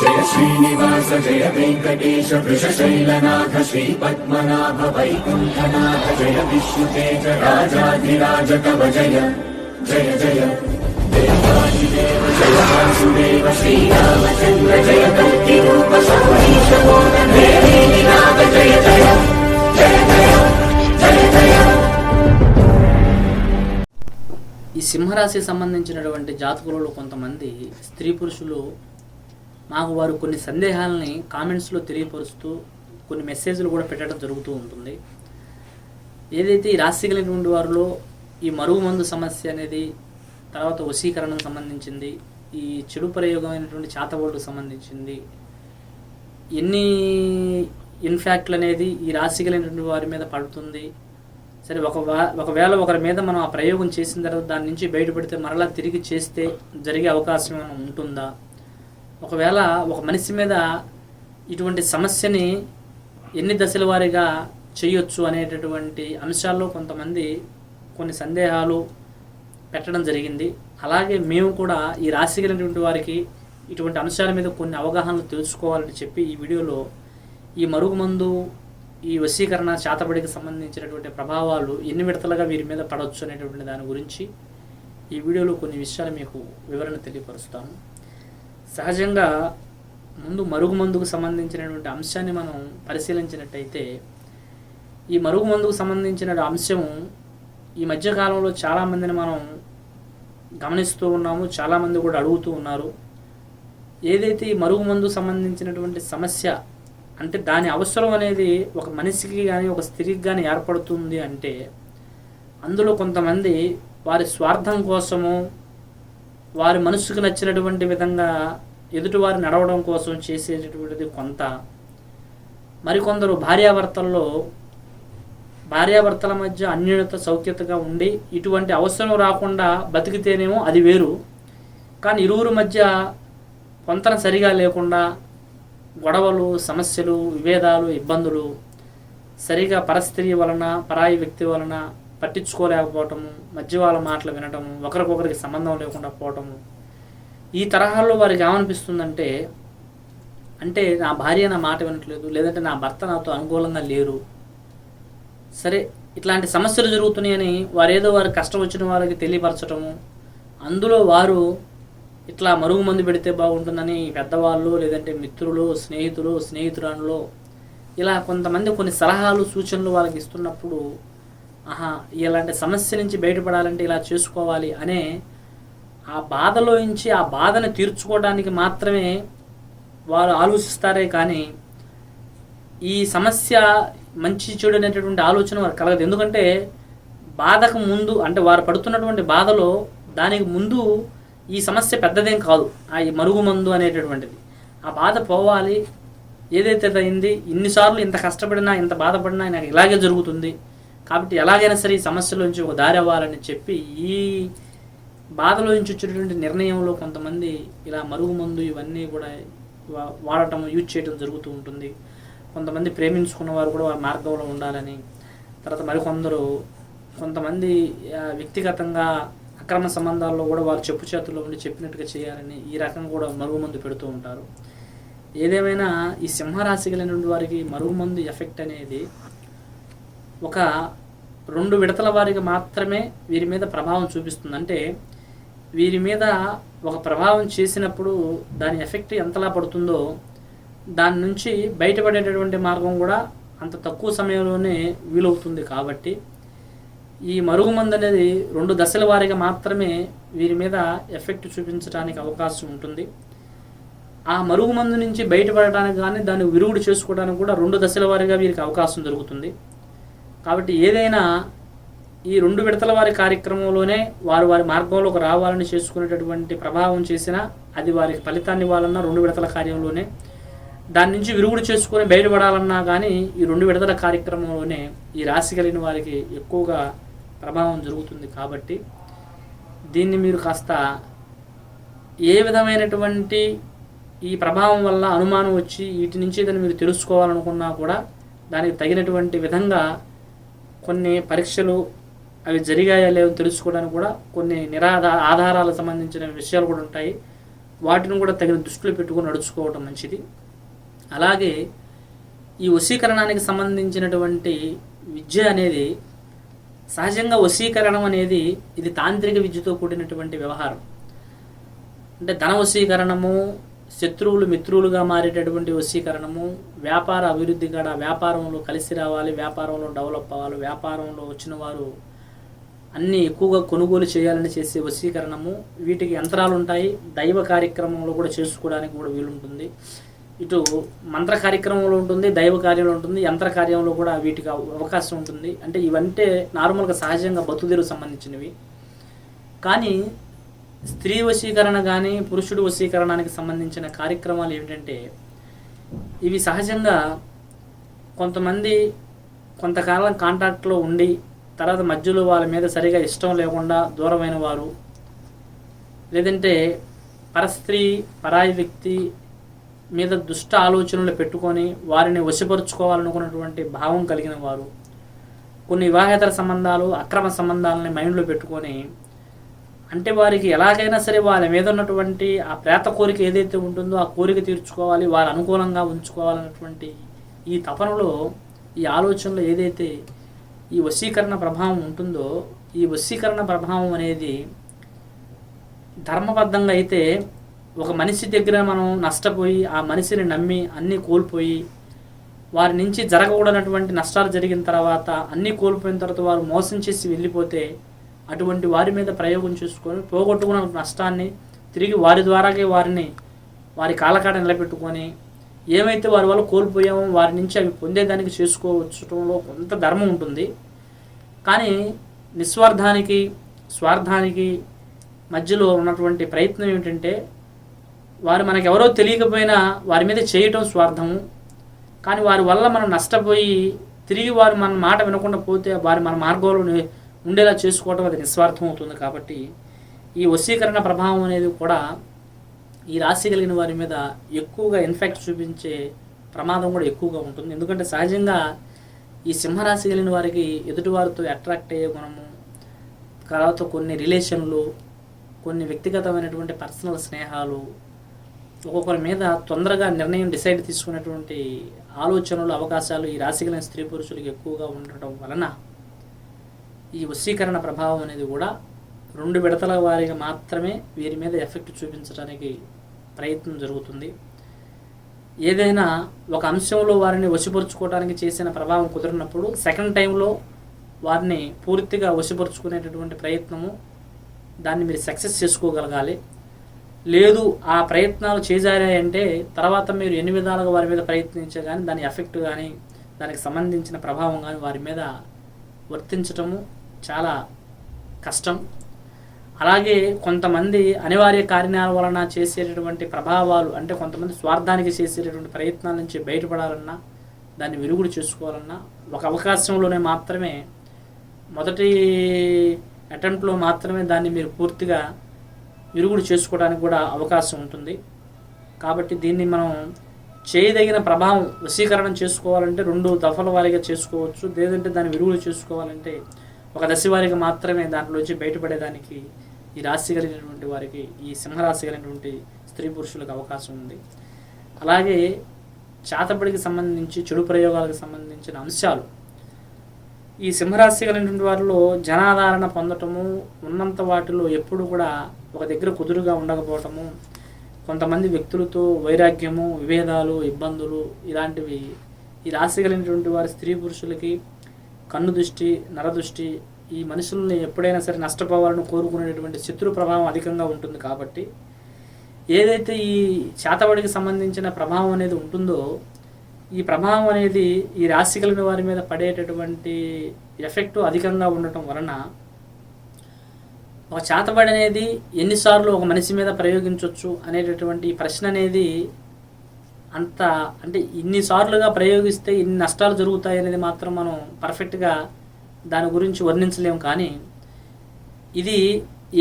జయ శ్రీనివాస జయ వెంకటేశ వృషశైలనాథ శ్రీ పద్మనాభ వైకుంఠనాథ జయ విష్ణుతేజ రాజాధిరాజ కవ జయ జయ జయ. దేవాదిదేవ జయ వాసుదేవ శ్రీరామచంద్ర జయ కల్కి రూప సౌరీశ నాథ జయ జయ జయ జయ జయ జయ ఈ సింహరాశికి సంబంధించినటువంటి జాతకులలో కొంతమంది స్త్రీ పురుషులు మాకు వారు కొన్ని సందేహాలని కామెంట్స్లో తెలియపరుస్తూ కొన్ని మెసేజ్లు కూడా పెట్టడం జరుగుతూ ఉంటుంది. ఏదైతే ఈ రాశి కలిగినటువంటి వారిలో ఈ మరుగు మందు సమస్య అనేది తర్వాత వశీకరణం సంబంధించింది ఈ చెడు ప్రయోగమైనటువంటి చేతబోళ్ళకు సంబంధించింది ఎన్ని ఇన్ఫాక్ట్లు అనేది ఈ రాశి కలిగినటువంటి వారి మీద పడుతుంది సరే ఒక వా- ఒకవేళ ఒకరి మీద మనం ఆ ప్రయోగం చేసిన తర్వాత దాని నుంచి బయటపడితే మరలా తిరిగి చేస్తే జరిగే అవకాశం ఏమైనా ఉంటుందా? ఒకవేళ ఒక మనిషి మీద ఇటువంటి సమస్యని ఎన్ని దశల వారీగా చేయొచ్చు అనేటటువంటి అంశాల్లో కొంతమంది కొన్ని సందేహాలు పెట్టడం జరిగింది. అలాగే మేము కూడా ఈ రాశి కలిగినటువంటి వారికి ఇటువంటి అంశాల మీద కొన్ని అవగాహనలు తెలుసుకోవాలని చెప్పి ఈ వీడియోలో ఈ మరుగుమందు ఈ వశీకరణ శాతబడికి సంబంధించినటువంటి ప్రభావాలు ఎన్ని విడతలుగా వీరి మీద పడవచ్చు అనేటువంటి దాని గురించి ఈ వీడియోలో కొన్ని విషయాలు మీకు వివరణ తెలియపరుస్తాను. సహజంగా ముందు మరుగుమందుకు సంబంధించినటువంటి అంశాన్ని మనం పరిశీలించినట్టయితే ఈ మరుగుమందుకు సంబంధించిన అంశం ఈ మధ్యకాలంలో చాలామందిని మనం గమనిస్తూ ఉన్నాము చాలామంది కూడా అడుగుతూ ఉన్నారు. ఏదైతే ఈ మరుగుమందు సంబంధించినటువంటి సమస్య అంటే దాని అవసరం అనేది ఒక మనిషికి కానీ ఒక స్త్రీకి కానీ ఏర్పడుతుంది అంటే అందులో కొంతమంది వారి స్వార్థం కోసము వారి మనసుకు నచ్చినటువంటి విధంగా ఎదుటివారి నడవడం కోసం చేసేటటువంటిది కొంత. మరికొందరు భార్యాభర్తల్లో భార్యాభర్తల మధ్య అన్యోన్యత సౌఖ్యతగా ఉండి ఇటువంటి అవసరం రాకుండా బతికితేనేమో అది వేరు. కానీ ఇరువురు మధ్య పొంతన సరిగా లేకుండా గొడవలు సమస్యలు విభేదాలు ఇబ్బందులు సరిగా పరస్త్రీ వలన పరాయి వ్యక్తి వలన పట్టించుకోలేకపోవటము మధ్య వాళ్ళ మాటలు వినటము ఒకరికొకరికి సంబంధం లేకుండా పోవటము. ఈ తరహాలో వారికి ఏమనిపిస్తుందంటే అంటే నా భార్య నా మాట వినట్లేదు లేదంటే నా భర్త నాతో అనుకూలంగా లేరు. సరే ఇట్లాంటి సమస్యలు జరుగుతున్నాయని వారేదో వారి కష్టం వచ్చిన వారికి తెలియపరచటము అందులో వారు ఇట్లా మరుగు మందు పెడితే బాగుంటుందని పెద్దవాళ్ళు లేదంటే మిత్రులు స్నేహితులు స్నేహితురాళ్ళు ఇలా కొంతమంది కొన్ని సలహాలు సూచనలు వాళ్ళకి ఇస్తున్నప్పుడు ఆహా ఇలాంటి సమస్య నుంచి బయటపడాలంటే ఇలా చేసుకోవాలి అనే ఆ బాధలో నుంచి ఆ బాధను తీర్చుకోవడానికి మాత్రమే వారు ఆలోచిస్తారే కానీ ఈ సమస్య మంచి చెడు అనేటటువంటి ఆలోచన వారు కలగదు. ఎందుకంటే బాధకు ముందు అంటే వారు పడుతున్నటువంటి బాధలో దానికి ముందు ఈ సమస్య పెద్దదేం కాదు. ఆ మరుగుమందు అనేటటువంటిది. ఆ బాధ పోవాలి. ఏదైతే అయింది ఇన్నిసార్లు ఇంత కష్టపడినా ఇంత బాధపడినా నాకు ఇలాగే జరుగుతుంది. కాబట్టి ఎలాగైనా సరే ఈ సమస్యలోంచి ఒక దారి అవ్వాలని చెప్పి ఈ బాధలో నుంచి వచ్చేటటువంటి నిర్ణయంలో కొంతమంది ఇలా మరుగు మందు ఇవన్నీ కూడా వా- వాడటం యూజ్ చేయడం జరుగుతూ ఉంటుంది. కొంతమంది ప్రేమించుకున్న వారు కూడా వారి మార్గంలో ఉండాలని. తర్వాత మరికొందరు కొంతమంది వ్యక్తిగతంగా అక్రమ సంబంధాల్లో కూడా వారు చెప్పు చేతుల్లో ఉండి చెప్పినట్టుగా చేయాలని ఈ రకం కూడా మరుగుమందు పెడుతూ ఉంటారు. ఏదేమైనా ఈ సింహరాశి కలిగినటువంటి వారికి మరుగుమందు ఎఫెక్ట్ అనేది ఒక రెండు విడతల వారికి మాత్రమే వీరి మీద ప్రభావం చూపిస్తుంది అంటే వీరి మీద ఒక ప్రభావం చేసినప్పుడు దాని ఎఫెక్ట్ ఎంతలా పడుతుందో దాని నుంచి బయటపడేటటువంటి మార్గం కూడా అంత తక్కువ సమయంలోనే వీలవుతుంది కాబట్టి ఈ మరుగుమందు అనేది రెండు దశల వారీగా మాత్రమే వీరి మీద ఎఫెక్ట్ చూపించడానికి అవకాశం ఉంటుంది. ఆ మరుగుమందు నుంచి బయటపడడానికి కానీ దాన్ని విరుగుడు చేసుకోవడానికి కూడా రెండు దశల వారిగా వీరికి అవకాశం దొరుకుతుంది. కాబట్టి ఏదైనా ఈ రెండు విడతల వారి కార్యక్రమంలోనే వారు వారి మార్గంలోకి రావాలని చేసుకునేటటువంటి ప్రభావం చేసినా అది వారికి ఫలితాన్ని ఇవ్వాలన్నా రెండు విడతల కార్యంలోనే. దాని నుంచి విరుగుడు చేసుకొని బయటపడాలన్నా కానీ ఈ రెండు విడతల కార్యక్రమంలోనే ఈ రాశి కలిగిన వారికి ఎక్కువగా ప్రభావం జరుగుతుంది కాబట్టి దీన్ని మీరు కాస్త ఏ విధమైనటువంటి ఈ ప్రభావం వల్ల అనుమానం వచ్చి వీటి నుంచి దాన్ని మీరు తెలుసుకోవాలనుకున్నా కూడా దానికి తగినటువంటి విధంగా కొన్ని పరీక్షలు అవి జరిగాయా లేవో తెలుసుకోవడానికి కూడా కొన్ని నిరాధార ఆధారాలకు సంబంధించిన విషయాలు కూడా ఉంటాయి. వాటిని కూడా తగిన దృష్టిలో పెట్టుకొని నడుచుకోవటం మంచిది. అలాగే ఈ వశీకరణానికి సంబంధించినటువంటి విద్య అనేది సహజంగా వశీకరణం అనేది ఇది తాంత్రిక విద్యతో కూడినటువంటి వ్యవహారం. అంటే ధన వశీకరణము శత్రువులు మిత్రులుగా మారేటటువంటి వశీకరణము వ్యాపార అభివృద్ధి కాడ వ్యాపారంలో కలిసి రావాలి వ్యాపారంలో డెవలప్ అవ్వాలి వ్యాపారంలో వచ్చిన వారు అన్నీ ఎక్కువగా కొనుగోలు చేయాలని చేసే వశీకరణము. వీటికి యంత్రాలు ఉంటాయి. దైవ కార్యక్రమంలో కూడా చేసుకోవడానికి కూడా వీలుంటుంది. ఇటు మంత్ర కార్యక్రమంలో ఉంటుంది దైవ కార్యంలో ఉంటుంది యంత్ర కార్యంలో కూడా వీటికి అవకాశం ఉంటుంది. అంటే ఇవంటే నార్మల్గా సహజంగా బతుదేరు సంబంధించినవి. కానీ స్త్రీ వశీకరణ కానీ పురుషుడు వశీకరణానికి సంబంధించిన కార్యక్రమాలు ఏమిటంటే ఇవి సహజంగా కొంతమంది కొంతకాలం కాంటాక్ట్లో ఉండి తర్వాత మధ్యలో వాళ్ళ మీద సరిగా ఇష్టం లేకుండా దూరమైన వారు లేదంటే పరస్త్రీ పరాయి వ్యక్తి మీద దుష్ట ఆలోచనలు పెట్టుకొని వారిని వశపరుచుకోవాలనుకున్నటువంటి భావం కలిగిన వారు కొన్ని వివాహేతర సంబంధాలు అక్రమ సంబంధాలని మైండ్లో పెట్టుకొని అంటే వారికి ఎలాగైనా సరే వాళ్ళ మీద ఉన్నటువంటి ఆ ప్రేత కోరిక ఏదైతే ఉంటుందో ఆ కోరిక తీర్చుకోవాలి వారు అనుకూలంగా ఉంచుకోవాలన్నటువంటి ఈ తపనలో ఈ ఆలోచనలో ఏదైతే ఈ వశీకరణ ప్రభావం ఉంటుందో ఈ వశీకరణ ప్రభావం అనేది ధర్మబద్ధంగా అయితే ఒక మనిషి దగ్గర మనం నష్టపోయి ఆ మనిషిని నమ్మి అన్నీ కోల్పోయి వారి నుంచి జరగకూడనటువంటి నష్టాలు జరిగిన తర్వాత అన్నీ కోల్పోయిన తర్వాత వారు మోసం చేసి వెళ్ళిపోతే అటువంటి వారి మీద ప్రయోగం చేసుకొని పోగొట్టుకున్న నష్టాన్ని తిరిగి వారి ద్వారాగే వారిని వారి కాలకాడ నిలబెట్టుకొని ఏమైతే వారి వల్ల కోల్పోయామో వారి నుంచి అవి పొందేదానికి చేసుకోవచ్చటంలో కొంత ధర్మం ఉంటుంది. కానీ నిస్వార్థానికి స్వార్థానికి మధ్యలో ఉన్నటువంటి ప్రయత్నం ఏమిటంటే వారు మనకు ఎవరో తెలియకపోయినా వారి మీద చేయటం స్వార్థము. కానీ వారి వల్ల మనం నష్టపోయి తిరిగి వారు మన మాట వినకుండా పోతే వారి మన మార్గంలో ఉండేలా చేసుకోవడం అది నిస్వార్థం అవుతుంది కాబట్టి ఈ వశీకరణ ప్రభావం అనేది కూడా ఈ రాశి కలిగిన వారి మీద ఎక్కువగా ఇన్ఫెక్ట్ చూపించే ప్రమాదం కూడా ఎక్కువగా ఉంటుంది. ఎందుకంటే సహజంగా ఈ సింహరాశి కలిగిన వారికి ఎదుటివారితో అట్రాక్ట్ అయ్యే గుణము తర్వాత కొన్ని రిలేషన్లు కొన్ని వ్యక్తిగతమైనటువంటి పర్సనల్ స్నేహాలు ఒక్కొక్కరి మీద తొందరగా నిర్ణయం డిసైడ్ తీసుకునేటువంటి ఆలోచనలు అవకాశాలు ఈ రాశి కలిగిన స్త్రీ పురుషులకు ఎక్కువగా ఉండటం వలన ఈ వశీకరణ ప్రభావం అనేది కూడా రెండు విడతల వారిగా మాత్రమే వీరి మీద ఎఫెక్ట్ చూపించడానికి ప్రయత్నం జరుగుతుంది. ఏదైనా ఒక అంశంలో వారిని వశపరుచుకోవడానికి చేసిన ప్రభావం కుదిరినప్పుడు సెకండ్ టైంలో వారిని పూర్తిగా వశపరుచుకునేటటువంటి ప్రయత్నము దాన్ని మీరు సక్సెస్ చేసుకోగలగాలి. లేదు ఆ ప్రయత్నాలు చేజారాయంటే తర్వాత మీరు ఎన్ని విధాలుగా వారి మీద ప్రయత్నించే కానీ దాని ఎఫెక్ట్ కానీ దానికి సంబంధించిన ప్రభావం కానీ వారి మీద వర్తించటము చాలా కష్టం. అలాగే కొంతమంది అనివార్య కారణాల వలన చేసేటటువంటి ప్రభావాలు అంటే కొంతమంది స్వార్థానికి చేసేటటువంటి ప్రయత్నాల నుంచి బయటపడాలన్నా దాన్ని విరుగుడు చేసుకోవాలన్నా ఒక అవకాశంలోనే మాత్రమే మొదటి అటెంప్ట్లో మాత్రమే దాన్ని మీరు పూర్తిగా విరుగుడు చేసుకోవడానికి కూడా అవకాశం ఉంటుంది. కాబట్టి దీన్ని మనం చేయదగిన ప్రభావం వశీకరణం చేసుకోవాలంటే రెండు దఫల వారీగా చేసుకోవచ్చు. లేదంటే దాన్ని విరుగుడు చేసుకోవాలంటే ఒక దశ వారికి మాత్రమే దాంట్లోంచి బయటపడేదానికి ఈ రాశి కలిగినటువంటి వారికి ఈ సింహరాశి కలిగినటువంటి స్త్రీ పురుషులకు అవకాశం ఉంది. అలాగే చాతబడికి సంబంధించి చెడు ప్రయోగాలకు సంబంధించిన అంశాలు. ఈ సింహరాశి కలిగినటువంటి వారిలో జనాధారణ పొందటము ఉన్నంత వాటిలో ఎప్పుడు కూడా ఒక దగ్గర కుదురుగా ఉండకపోవటము కొంతమంది వ్యక్తులతో వైరాగ్యము విభేదాలు ఇబ్బందులు ఇలాంటివి ఈ రాశి కలిగినటువంటి వారి స్త్రీ పురుషులకి కన్ను దృష్టి నరదృష్టి ఈ మనుషుల్ని ఎప్పుడైనా సరే నష్టపోవాలని కోరుకునేటువంటి శత్రు ప్రభావం అధికంగా ఉంటుంది కాబట్టి ఏదైతే ఈ చేతబడికి సంబంధించిన ప్రభావం అనేది ఉంటుందో ఈ ప్రభావం అనేది ఈ రాశి కలిగిన వారి మీద పడేటటువంటి ఎఫెక్ట్ అధికంగా ఉండటం వలన ఒక చేతబడి అనేది ఎన్నిసార్లు ఒక మనిషి మీద ప్రయోగించవచ్చు అనేటటువంటి ఈ ప్రశ్న అనేది అంత అంటే ఇన్నిసార్లుగా ప్రయోగిస్తే ఇన్ని నష్టాలు జరుగుతాయి అనేది మాత్రం మనం పర్ఫెక్ట్గా దాని గురించి వర్ణించలేము. కానీ ఇది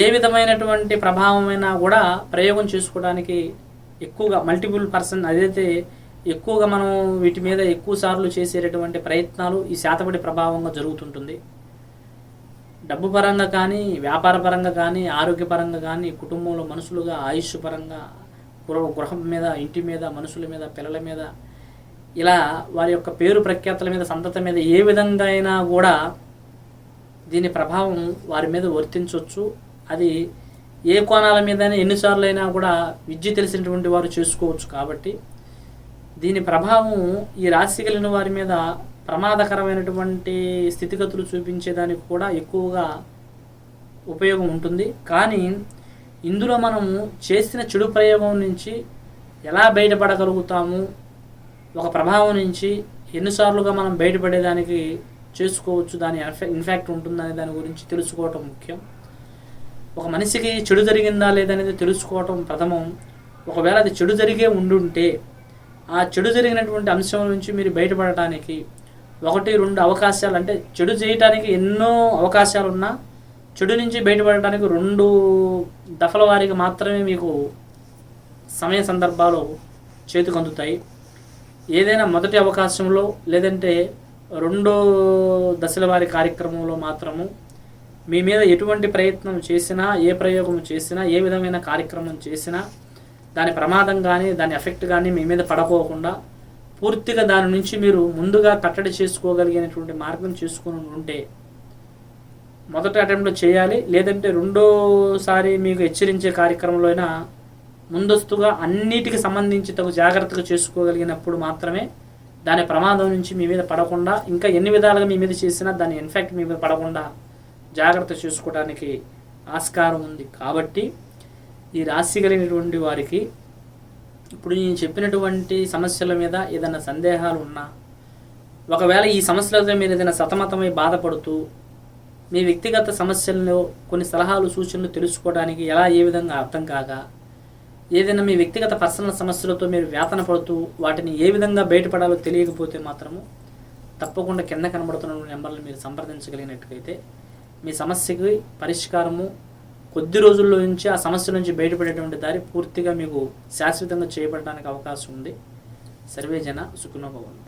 ఏ విధమైనటువంటి ప్రభావమైనా కూడా ప్రయోగం చేసుకోవడానికి ఎక్కువగా మల్టిపుల్ పర్సన్ అదైతే ఎక్కువగా మనం వీటి మీద ఎక్కువ సార్లు చేసేటటువంటి ప్రయత్నాలు ఈ శాతపడి ప్రభావంగా జరుగుతుంటుంది. డబ్బు పరంగా కానీ వ్యాపార పరంగా కానీ ఆరోగ్యపరంగా కానీ కుటుంబంలో మనుషులుగా ఆయుష్ పరంగా గృహ గృహం మీద ఇంటి మీద మనుషుల మీద పిల్లల మీద ఇలా వారి యొక్క పేరు ప్రఖ్యాతల మీద సంతత మీద ఏ విధంగా అయినా కూడా దీని ప్రభావం వారి మీద వర్తించవచ్చు. అది ఏ కోణాల మీద ఎన్నిసార్లు అయినా కూడా విద్య తెలిసినటువంటి వారు చేసుకోవచ్చు కాబట్టి దీని ప్రభావం ఈ రాశి కలిగిన వారి మీద ప్రమాదకరమైనటువంటి స్థితిగతులు చూపించేదానికి కూడా ఎక్కువగా ఉపయోగం ఉంటుంది. కానీ ఇందులో మనము చేసిన చెడు ప్రయోగం నుంచి ఎలా బయటపడగలుగుతాము? ఒక ప్రభావం నుంచి ఎన్నిసార్లుగా మనం బయటపడేదానికి చేసుకోవచ్చు దాని ఎఫె- ఇన్ఫాక్ట్ ఉంటుందనే దాని గురించి తెలుసుకోవటం ముఖ్యం. ఒక మనిషికి చెడు జరిగిందా లేదనేది తెలుసుకోవటం ప్రథమం. ఒకవేళ అది చెడు జరిగే ఉండుంటే ఆ చెడు జరిగినటువంటి అంశం నుంచి మీరు బయటపడటానికి ఒకటి రెండు అవకాశాలు అంటే చెడు చేయటానికి ఎన్నో అవకాశాలు ఉన్నా చెడు నుంచి బయటపడటానికి రెండు దఫల వారికి మాత్రమే మీకు సమయ సందర్భాలు చేతికి అందుతాయి ఏదైనా మొదటి అవకాశంలో లేదంటే రెండో దశల వారి కార్యక్రమంలో మాత్రము మీ మీద ఎటువంటి ప్రయత్నం చేసినా ఏ ప్రయోగం చేసినా ఏ విధమైన కార్యక్రమం చేసినా దాని ప్రమాదం కానీ దాని ఎఫెక్ట్ కానీ మీ మీద పడకోకుండా పూర్తిగా దాని నుంచి మీరు ముందుగా కట్టడి చేసుకోగలిగినటువంటి మార్గం చేసుకుని ఉంటే మొదటి అటెంప్ట్లో చేయాలి. లేదంటే రెండోసారి మీకు హెచ్చరించే కార్యక్రమంలో అయినా ముందస్తుగా అన్నిటికి సంబంధించి తగు జాగ్రత్తగా చేసుకోగలిగినప్పుడు మాత్రమే దాని ప్రమాదం నుంచి మీ మీద పడకుండా ఇంకా ఎన్ని విధాలుగా మీ మీద చేసినా దాని ఇన్ఫెక్ట్ మీ మీద పడకుండా జాగ్రత్త చేసుకోవడానికి ఆస్కారం ఉంది. కాబట్టి ఈ రాశి కలిగినటువంటి వారికి ఇప్పుడు నేను చెప్పినటువంటి సమస్యల మీద ఏదైనా సందేహాలు ఉన్నా ఒకవేళ ఈ సమస్యలతో మీరు ఏదైనా సతమతమై బాధపడుతూ మీ వ్యక్తిగత సమస్యల్లో కొన్ని సలహాలు సూచనలు తెలుసుకోవడానికి ఎలా ఏ విధంగా అర్థం కాక ఏదైనా మీ వ్యక్తిగత పర్సనల్ సమస్యలతో మీరు వేతన పడుతూ వాటిని ఏ విధంగా బయటపడాలో తెలియకపోతే మాత్రము తప్పకుండా కింద కనబడుతున్న నెంబర్లు మీరు సంప్రదించగలిగినట్లయితే మీ సమస్యకి పరిష్కారము కొద్ది రోజుల్లో నుంచి ఆ సమస్య నుంచి బయటపడేటువంటి దారి పూర్తిగా మీకు శాశ్వతంగా చేయబడడానికి అవకాశం ఉంది. సర్వే జన సుఖనోభవంతు